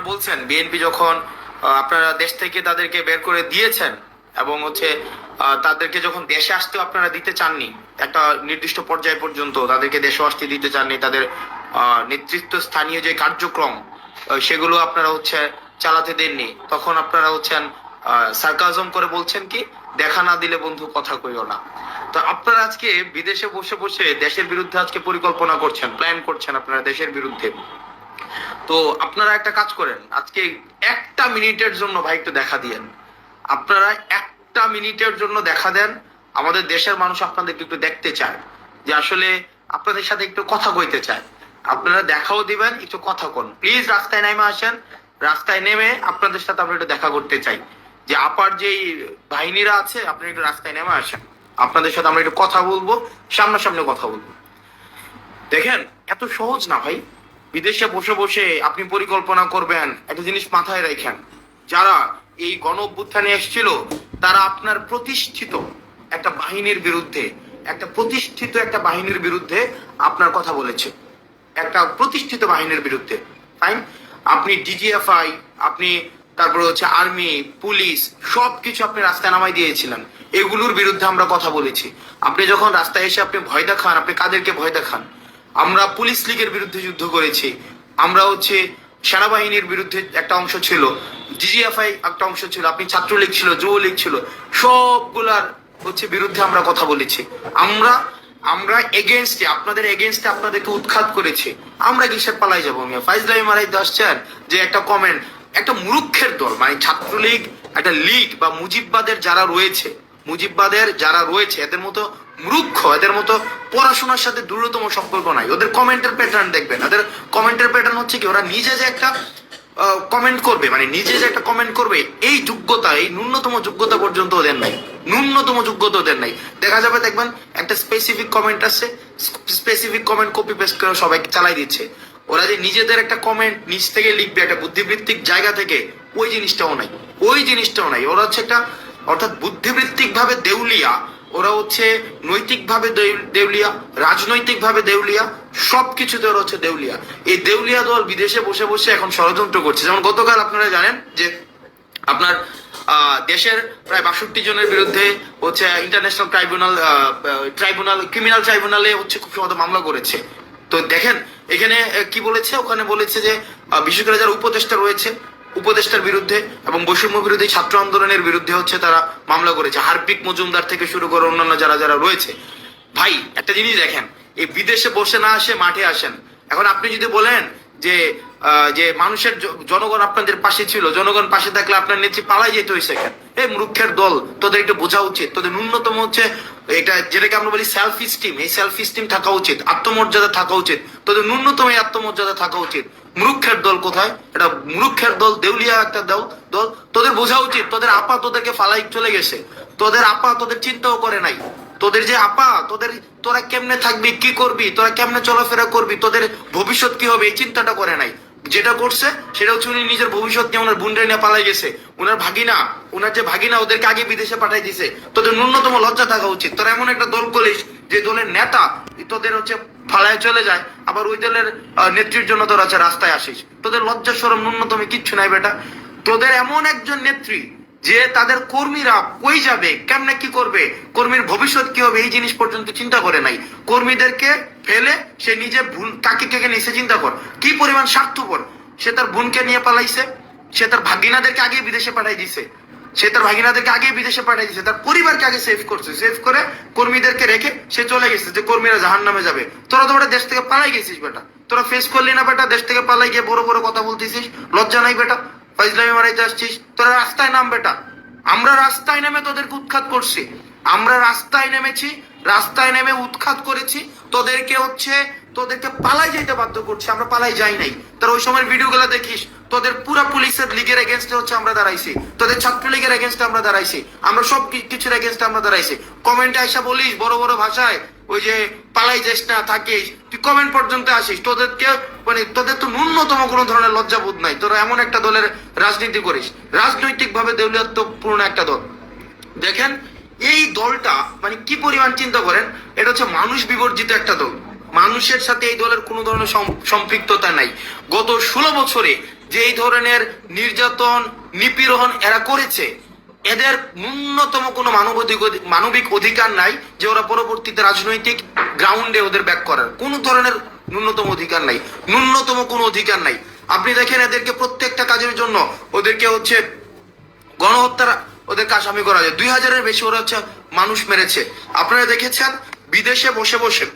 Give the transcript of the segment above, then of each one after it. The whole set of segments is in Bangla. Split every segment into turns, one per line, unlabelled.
আপনারা বলছেন, বিএনপি যখন আপনারা দেশ থেকে তাদেরকে বের করে দিয়েছেন এবং হচ্ছে তাদেরকে যখন দেশে আসতে আপনারা দিতে চাননি, একটা নির্দিষ্ট পর্যায় পর্যন্ত তাদেরকে দেশে আসতে দিতে চাননি, তাদের নেতৃত্ব স্থানীয় যে কার্যক্রম সেগুলো আপনারা হচ্ছে চালাতে দেননি। তখন আপনারা হচ্ছেন সার্কাজম করে বলছেন কি, দেখা না দিলে বন্ধু কথা কইও না। তো আপনারা আজকে বিদেশে বসে বসে দেশের বিরুদ্ধে আজকে পরিকল্পনা করছেন প্ল্যান করছেন আপনারা দেশের বিরুদ্ধে। তো আপনারা একটা কাজ করেন, আজকে একটা মিনিটের জন্য ভাই একটু দেখা দিয়েন। আপনারা একটা মিনিটের জন্য দেখা দেন, আমাদের দেশের মানুষ আপনাদেরকে একটু দেখতে চায়, যে আসলে আপনাদের সাথে একটু কথা কইতে চায়। আপনারা দেখাও দিবেন, একটু কথা কোন। প্লিজ রাস্তায় নেমে আসেন, রাস্তায় নেমে আপনাদের সাথে আমরা একটু দেখা করতে চাই। যে আপার যেই বাহিনীরা আছে, আপনি একটু রাস্তায় নেমে আসেন। আপনাদের সাথে আমরা একটু কথা বলব, সামনাসামনি কথা বলব। দেখেন, এত সহজ না ভাই। বিদেশে বসে বসে আপনি পরিকল্পনা করবেন, একটা জিনিস মাথায় রাখেন। যারা এই গণ অভ্যুত্থানে এসেছিল, তারা আপনার প্রতিষ্ঠিত একটা বাহিনীর বিরুদ্ধে, একটা প্রতিষ্ঠিত একটা বাহিনীর বিরুদ্ধে আপনার কথা বলেছে। একটা প্রতিষ্ঠিত বাহিনীর বিরুদ্ধে। ফাইন আপনি ডিজিএফআই আপনি তারপরে হচ্ছে আর্মি, পুলিশ, সবকিছু আপনি রাস্তায় নামাই দিয়েছিলেন। এগুলোর বিরুদ্ধে আমরা কথা বলেছি। আপনি যখন রাস্তায় এসে আপনি ভয় দেখান, আপনি কাদেরকে ভয় দেখান? আমরা পুলিশ লীগের বিরুদ্ধে যুদ্ধ করেছি। আমরা হচ্ছে সেনাবাহিনীর বিরুদ্ধে একটা অংশ ছিল জিজিএফআই একটা অংশ ছিল, আপনি ছাত্রলীগ ছিল, যুবলীগ ছিল, সবগুলার হচ্ছে বিরুদ্ধে আমরা কথা বলেছি। আমরা আমরা এগেনস্টে আপনাদের এগেনস্টে আপনাদেরকে উৎখাত করেছি। আমরা কিসের পালাই যাব? মিয়া ফাইজলাই মারাইতে আসছেন যে একটা কমেন্ট একটা মূর্খের দল মানে ছাত্রলীগ, একটা লীগ বা মুজিববাদের যারা রয়েছে, মুজিববাদের যারা রয়েছে, এদের মতো মূর্খ, এদের মতো পড়াশোনার সাথে দূরতম সম্পর্ক নাই। ওদের কমেন্টের প্যাটার্ন দেখবেন। ওদের কমেন্টের প্যাটার্ন হচ্ছে কি, ওরা নিজে যে একটা কমেন্ট করবে মানে নিজে যে একটা কমেন্ট করবে, এই যোগ্যতা, এই ন্যূনতম যোগ্যতা পর্যন্ত ওদের নাই। ন্যূনতম যোগ্যতা ওদের নাই। দেখা যাবে দেখবেন, একটা স্পেসিফিক কমেন্ট আছে স্পেসিফিক কমেন্ট কপি পেস্ট করে সবাইকে চালাই দিচ্ছে। ওরা যে নিজেদের একটা কমেন্ট নিজ থেকে লিখবে, একটা বুদ্ধিবৃত্তিক জায়গা থেকে, ওই জিনিসটাও নাই। ওই জিনিসটাও নাই। ওরা হচ্ছে একটা, অর্থাৎ বুদ্ধিবৃত্তিক ভাবে দেউলিয়া ওরা হচ্ছে নৈতিক ভাবে দেউলিয়া রাজনৈতিক ভাবে দেউলিয়া, সবকিছুতে ওরা হচ্ছে দেউলিয়া। এই দেউলিয়া দল বিদেশে বসে বসে এখন ষড়যন্ত্র করছে। যেমন গতকাল আপনারা জানেন যে আপনার দেশের প্রায় বাষট্টি জনের বিরুদ্ধে হচ্ছে ইন্টারন্যাশনাল ট্রাইব্যুনাল ট্রাইব্যুনাল, ক্রিমিনাল ট্রাইব্যুনালে হচ্ছে খুব সম্ভবত মামলা করেছে। তো দেখেন, এখানে কি বলেছে? ওখানে বলেছে যে বিশেষ যারা উপদেষ্টা রয়েছে উপদেষ্টার বিরুদ্ধে এবং বৈষম্য বিরোধী ছাত্র আন্দোলনের বিরুদ্ধে হচ্ছে তারা মামলা করেছে। হারপিক মজুমদার থেকে শুরু করে অন্যান্য যারা যারা রয়েছে। ভাই, একটা জিনিস দেখেন, এই বিদেশে বসে না আসে, মাঠে আসেন। এখন আপনি যদি বলেন যে যে মানুষের জনগণ আপনাদের পাশে ছিল, জনগণ পাশে থাকলে আপনার নেত্রী পালাই যেতে হয়েছে এই মূর্খের দল, তোদের একটু বোঝা উচিত। তোদের ন্যূনতম হচ্ছে এটা যেটাকে আমরা বলি সেলফ স্টিম এই সেলফ স্টিম থাকা উচিত, আত্মমর্যাদা থাকা উচিত। তোদের ন্যূনতম এই আত্মমর্যাদা থাকা উচিত। মূর্খের দল কোথায়? এটা মূর্খের দল, দেউলিয়া একটা দল দল, তোদের বোঝা উচিত, তোদের আপা তোদেরকে ফালাই চলে গেছে। তোদের আপা তোদের চিন্তাও করে নাই। তোদের যে আপা, তোদের, তোরা কেমনে থাকবি, কি করবি, তোরা কেমনে চলাফেরা করবি, তোদের ভবিষ্যৎ কি হবে, এই চিন্তাটা করে নাই। যেটা করছে, সেটা হচ্ছে উনি নিজের ভবিষ্যৎ নিয়ে ওনার বুন্ডে নিয়ে পালাই গেছে। ওনার ভাগিনা, ওনার যে ভাগিনা ওদেরকে আগে বিদেশে পাঠাই দিছে। তোদের ন্যূনতম লজ্জা থাকা উচিত। তোরা এমন একটা দল করিস যে দলের নেতা তোদের হচ্ছে ফালায় চলে যায়। আবার ওই দলের নেত্রীর জন্য তোরা হচ্ছে রাস্তায় আসিস। তোদের লজ্জা সরম ন্যূনতম কিচ্ছু নাই বেটা। তোদের এমন একজন নেত্রী যে তাদের কর্মীরা কই যাবে, কেমনে কি করবে, কর্মীর ভবিষ্যৎ কি হবে এই জিনিস পর্যন্ত চিন্তা করে নাই। কর্মীদেরকে ফেলে সে নিজে ভুল কাকে কেকে নিয়ে সে চিন্তা কর। কি পরিমাণ স্বার্থপর? সে তার বোনকে নিয়ে পালাইছে, সে তার ভাগিনাদেরকে আগে বিদেশে পাঠাই দিছে। সে তার ভাগিনাদেরকে আগে বিদেশে পাঠিয়ে দিয়েছে তার পরিবারকে আগে সেভ করছে। সেভ করে কর্মীদেরকে রেখে সে চলে গেছে যে কর্মীরা জাহান নামে যাবে। তোরা তো দেশ থেকে পালাই গেছিস বেটা। তোরা ফেস করলি না বেটা, দেশ থেকে পালাই গিয়ে বড় বড় কথা বলতেছিস, লজ্জা নাই বেটা। ফাইজলামি মারাইতে আসছিস, তোরা রাস্তায় নাম বেটা। আমরা রাস্তায় নামে তোদেরকে উৎখাত করছি। আমরা রাস্তায় নেমেছি, রাস্তায় নেমে উৎখাত করেছি। তোদেরকে হচ্ছে, তোদেরকে পালাই যেতে বাধ্য করছি, আমরা পালাই যাই নাই। তোর ওই সময় ভিডিও ভিডিওগুলো দেখিস, তোদের পুরা পুলিশের লিগের এগেনস্টে হচ্ছে আমরা দাঁড়াইছি, তোদের ছাত্রলীগের এগেনস্টে আমরা দাঁড়াইছি, আমরা সব কিছুর এগেনস্টে আমরা দাঁড়াইছি। কমেন্টে আইসা বলিস, বড় বড় ভাষায়, ওই যে পালাই যাস না, থাকিস, তুই কমেন্ট পর্যন্ত আসিস, তোদেরকে মানে তোদের তো ন্যূনতম কোনো ধরনের লজ্জাবোধ নাই, তোরা এমন একটা দলের রাজনীতি করিস। রাজনৈতিক ভাবে দেউলিয়াত্বপূর্ণ একটা দল। দেখেন এই দলটা মানে কি পরিমাণ চিন্তা করেন? এটা হচ্ছে মানুষ বিবর্জিত একটা দল। মানুষের সাথে এই দলের কোনো ধরনের সম- সম্পৃক্ততা নাই। গত ষোলো বছরে যে এই ধরনের নির্যাতন, নিপীড়ন এরা করেছে, এদের ন্যূনতম কোনো মানবাধিক মানবিক অধিকার নাই যে ওরা পরবর্তীতে রাজনৈতিক গ্রাউন্ডে ওদের ব্যাক করার। কোনো ধরনের ন্যূনতম অধিকার নাই। ন্যূনতম কোনো অধিকার নাই। আপনি দেখেন এদেরকে প্রত্যেকটা কাজের জন্য ওদেরকে হচ্ছে গণহত্যার ওদেরকে আসামি করা যায়। দুই হাজারের বেশি ওরা হচ্ছে মানুষ মেরেছে। আপনারা দেখেছেন? বিদেশে বসে বসে।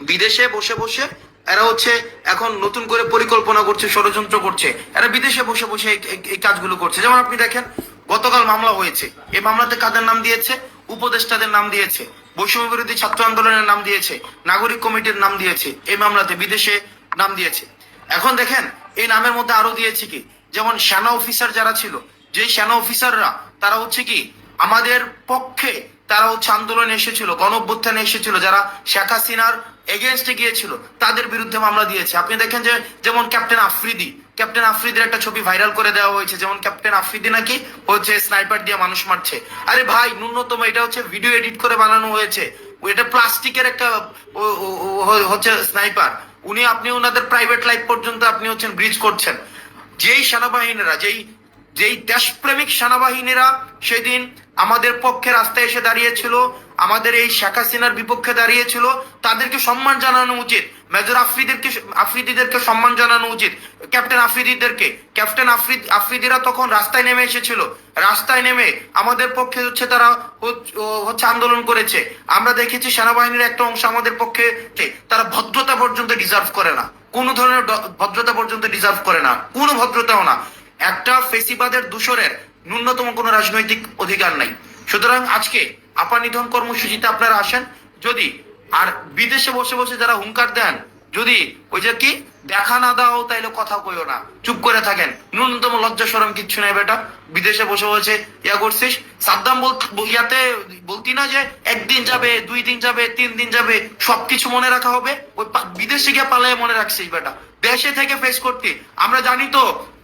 বিদেশে বসে বসে এরা হচ্ছে এখন নতুন করে পরিকল্পনা করছে, ষড়যন্ত্র করছে। এরা বিদেশে বসে বসে এই- কাজগুলো করছে। যেমন আপনি দেখেন, গতকাল মামলা হয়েছে। এই মামলাতে কাদের নাম দিয়েছে? উপদেষ্টাদের নাম দিয়েছে। বৈষম্য বিরোধী ছাত্র আন্দোলনের নাম দিয়েছে। নাগরিক কমিটির নাম দিয়েছে। এই মামলাতে বিদেশে নাম দিয়েছে। এখন দেখেন, এই নামের মধ্যে আরও দিয়েছে কি? যেমন সেনা অফিসার যারা ছিল যে সেনা অফিসাররা তারা হচ্ছে কি? আমাদের পক্ষে তারা হচ্ছে আন্দোলনে এসেছিল গণ অভ্যুত্থানে এসেছিল, যারা শেখ হাসিনার এগেনস্টে গিয়েছিল, তাদের বিরুদ্ধে মামলা দিয়েছে। আপনি দেখেন যে, যেমন ক্যাপ্টেন আফ্রিদি, ক্যাপ্টেন আফ্রিদির একটা ছবি ভাইরাল করে দেওয়া হয়েছে, যেমন ক্যাপ্টেন আফ্রিদি নাকি হচ্ছে স্নাইপার দিয়ে মানুষ মারছে। আরে ভাই, ন্যূনতম এটা হচ্ছে ভিডিও এডিট করে বানানো হয়েছে। এটা প্লাস্টিকের একটা হচ্ছে স্নাইপার। উনি, আপনি ওনাদের প্রাইভেট লাইফ পর্যন্ত আপনি হচ্ছেন ব্রিজ করছেন। যেই সেনাবাহিনীরা, যেই যেই দেশপ্রেমিক সেনাবাহিনীরা সেদিন আমাদের পক্ষে রাস্তায় এসে দাঁড়িয়েছিল, আমাদের এই শেখ হাসিনার বিপক্ষে দাঁড়িয়েছিল, তাদেরকে সম্মান জানানো উচিত। মেজর আফ্রিদিদেরকে আফ্রিদিদেরকে সম্মান জানানো উচিত। ক্যাপ্টেন আফ্রিদিদেরকে। ক্যাপ্টেন আফ্রিদ আফ্রিদিরা তখন রাস্তায় নেমে এসেছিল। রাস্তায় নেমে আমাদের পক্ষে হচ্ছে তারা হচ্ছে আন্দোলন করেছে। আমরা দেখেছি সেনাবাহিনীর একটা অংশ আমাদের পক্ষে তারা ভদ্রতা পর্যন্ত ডিজার্ভ করে না। কোনো ধরনের ভদ্রতা পর্যন্ত ডিজার্ভ করে না। কোনো ভদ্রতাও না। একটা ফেসিবাদের দূষরের ন্যূনতম কোনো রাজনৈতিক অধিকার নাই। সুতরাং আজকে আপা নিধন কর্মসূচিতে আপনারা আসেন, যদি আর বিদেশে বসে বসে যারা হুঙ্কার দেন, যদি ওই যে কি, দেখা না দাও তাইলে কথা কইও না। চুপ করে থাকেন। ন্যূনতম লজ্জা সরম কিচ্ছু নাই বেটা। বিদেশে বসে বসে ইয়া করছিস। সাদ্দাম ইয়াতে বলতি না যে একদিন যাবে, দুই দিন যাবে, তিন দিন যাবে, সবকিছু মনে রাখা হবে? ওই বিদেশে গিয়ে পালায় মনে রাখছিস বেটা। দেশে থেকে ফেস করতে। আমরা জানি তো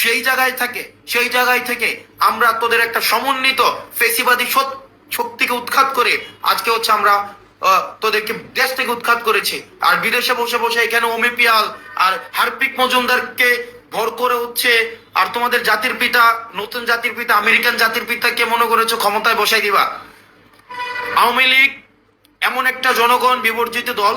সেই জায়গায় থাকে, সেই জায়গায় থেকে আমরা তোদের একটা সমন্বিত ফেসিবাদী শক্তিকে উৎখাত করে আজকে হচ্ছে আমরা তোদেরকে দেশ থেকে উৎখাত করেছি। আর বিদেশে বসে বসে এখানে ওমিপিয়াল আর হারপিক মজুমদারকে ভর করে হচ্ছে, আর তোমাদের জাতির পিতা, নতুন জাতির পিতা, আমেরিকান জাতির পিতাকে মনে করেছ ক্ষমতায় বসাই দিবা। আওয়ামী লীগ এমন একটা জনগণ বিবর্জিত দল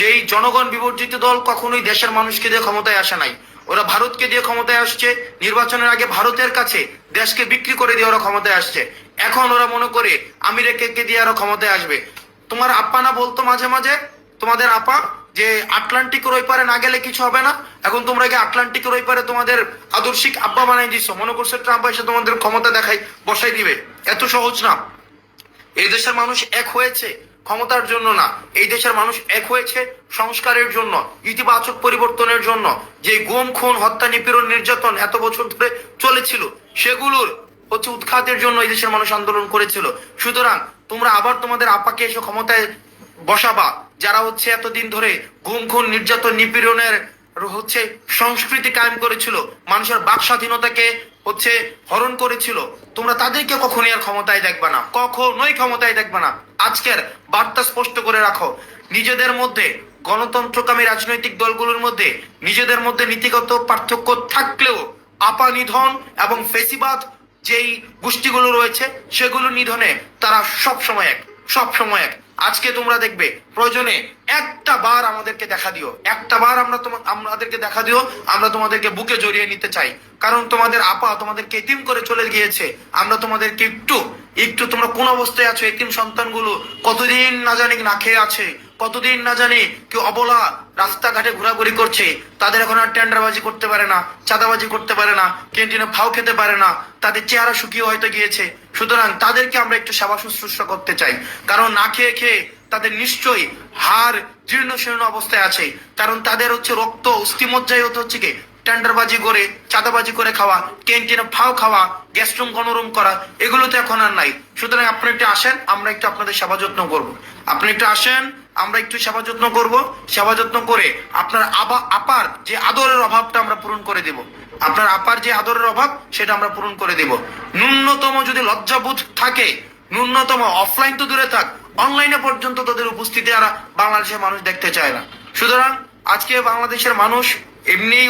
যেই জনগণ বিবর্জিত দল কখনোই দেশের মানুষকে দিয়ে ক্ষমতায় আসে নাই। ওরা ভারতকে দিয়ে ক্ষমতায় আসছে, নির্বাচনের আগে ভারতের কাছে দেশকে বিক্রি করে দিয়ে ওরা ক্ষমতায় আসছে। এখন ওরা মনে করে আমেরিকাকে দিয়ে আরও ক্ষমতায় আসবে? তোমার আপা না বলতো মাঝে মাঝে? তোমাদের আপা? যে আটলান্টিকের ওই পারে না গেলে কিছু হবে না? এখন তোমরা কি আটলান্টিকের ওই পারে তোমাদের আদর্শিক আব্বা বানাই দিচ্ছ মনে করছ ট্রাম্প এসে তোমাদের ক্ষমতা দেখাই, বসাই দিবে। এত সহজ না। এই দেশের মানুষ এক হয়েছে। ক্ষমতার জন্য না। এই দেশের মানুষ এক হয়েছে সংস্কারের জন্য, ইতিবাচক পরিবর্তনের জন্য। যে গুম, খুন, হত্যা, নিপীড়ন, নির্যাতন এত বছর ধরে চলেছিল, সেগুলোর হচ্ছে উৎখাতের জন্য এই দেশের মানুষ আন্দোলন করেছিল। সুতরাং তোমরা আবার তোমাদের আপাকে এসে ক্ষমতায় বসাবা, যারা হচ্ছে এতদিন ধরে গুম, খুন, নির্যাতন, নিপীড়নের হচ্ছে সংস্কৃতি কায়েম করেছিল। মানুষের বাক স্বাধীনতাকে হচ্ছে হরণ করেছিল। তোমরা তাদেরকে কখনোই আর ক্ষমতায় দেখবে না। কখনোই ক্ষমতায় দেখবে না। আজকের বার্তা স্পষ্ট করে রাখো। নিজেদের মধ্যে গণতন্ত্রকামী রাজনৈতিক দলগুলোর মধ্যে নিজেদের মধ্যে নীতিগত পার্থক্য থাকলেও আপা নিধন এবং ফেসিবাদ যেই গোষ্ঠীগুলো রয়েছে সেগুলো নিধনে তারা সব সময় এক সব সময় এক। আজকে তোমরা দেখবে, প্রয়োজনে একটা বার আমাদেরকে দেখা দিও। একটা বার আমরা তোমার আমাদেরকে দেখা দিও, আমরা তোমাদেরকে বুকে জড়িয়ে নিতে চাই। কারণ তোমাদের আপা তোমাদেরকে এতিম করে চলে গিয়েছে। আমরা তোমাদেরকে একটু একটু তোমরা কোন অবস্থায় আছো? এতিম সন্তানগুলো কতদিন না জানি না খেয়ে আছে। কতদিন না জানি কেউ অবলা রাস্তাঘাটে ঘোরাঘুরি করছে, তাদের এখন আর টেন্ডারবাজি করতে পারে না, চাঁদাবাজি করতে পারে না, ক্যান্টিনে ফাও খেতে পারে না, তাদের চেহারা শুকিয়ে হয়তো গিয়েছে। সুতরাং তাদেরকে আমরা একটু সেবা শুশ্রূষা করতে চাই, কারণ না খেয়ে খেয়ে তাদের নিশ্চয়ই হার জীর্ণ শীর্ণ অবস্থায় আছে, কারণ তাদের হচ্ছে রক্ত, অস্থিমজ্জায় হতে হচ্ছে কি? টেন্ডারবাজি করে, চাঁদাবাজি করে খাওয়া, ক্যান্টিনে ফাও খাওয়া গেস্টরুম গণরুম করা এগুলো তো এখন আর নাই। সুতরাং আপনি একটু আসেন, আমরা একটু আপনাদের সেবা যত্ন করব। আপনি একটু আসেন, আমরা একটু সেবা যত্ন করব। সেবা যত্ন করে আপনার আবা, আপার যে আদরের অভাবটা আমরা পূরণ করে দেব। আপনার আপার যে আদরের অভাব, সেটা আমরা পূরণ করে দেব। ন্যূনতম যদি লজ্জাবোধ থাকে, ন্যূনতম অফলাইন তো দূরে থাক অনলাইনে পর্যন্ত তাদের উপস্থিতি আর বাংলাদেশের মানুষ দেখতে চায় না। সুতরাং আজকে বাংলাদেশের মানুষ এমনি